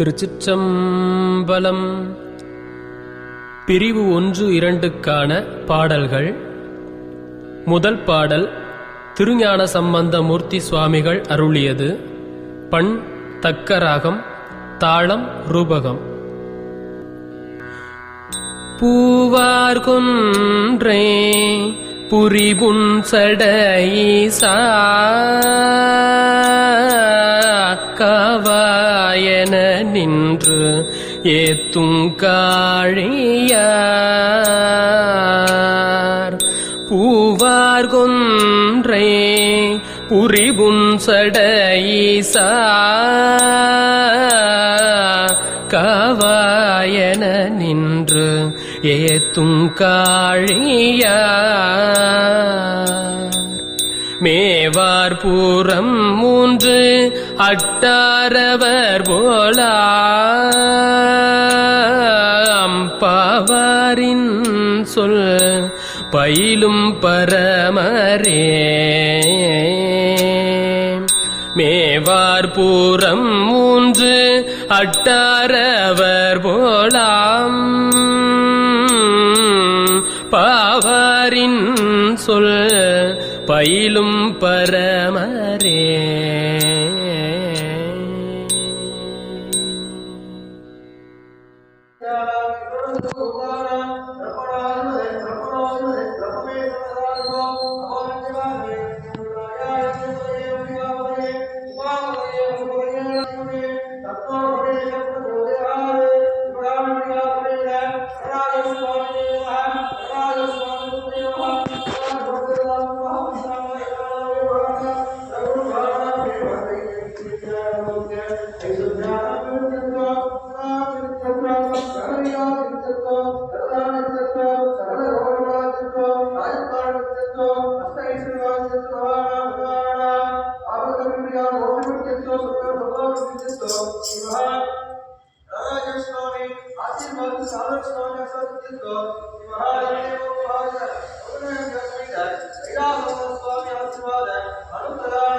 திருச்சிற்றம்பலம். பிரிவு ஒன்று இரண்டுக்கான பாடல்கள். முதல் பாடல் திருஞான சம்பந்த மூர்த்தி சுவாமிகள் அருளியது. பண் தக்கராகம் தாளம் ரூபகம். பூவார்குன்றே புரிபுன் சடையீசா கவா நின்று ஏத்துங்காழியார் பூவார் கொன்றே புரிபுன் சடையீசா காவாயன நின்று ஏத்துங்காழியார் மேவார் பூரம் மூன்று அட்டாரவர் போலாம். பாவாரின் சொல் பயிலும் பரமரே. மேவார் பூரம் மூன்று அட்டாரவர் போலாம். பாவாரின் சொல் பயிலும் பரமரே. Oh, அனுப்பதான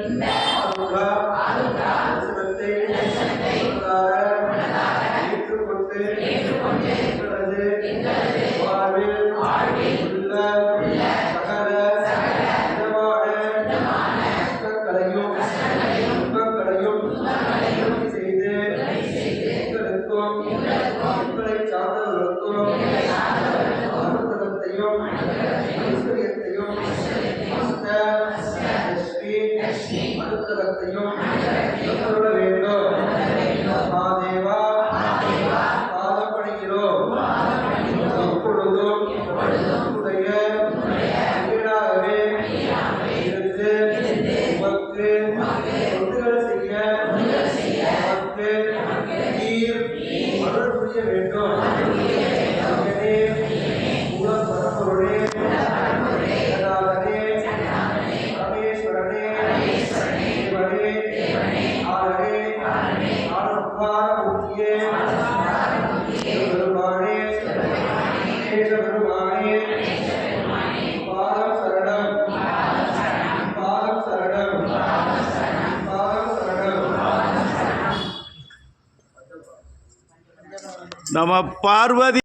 Amen. del Señor நம பார்வதி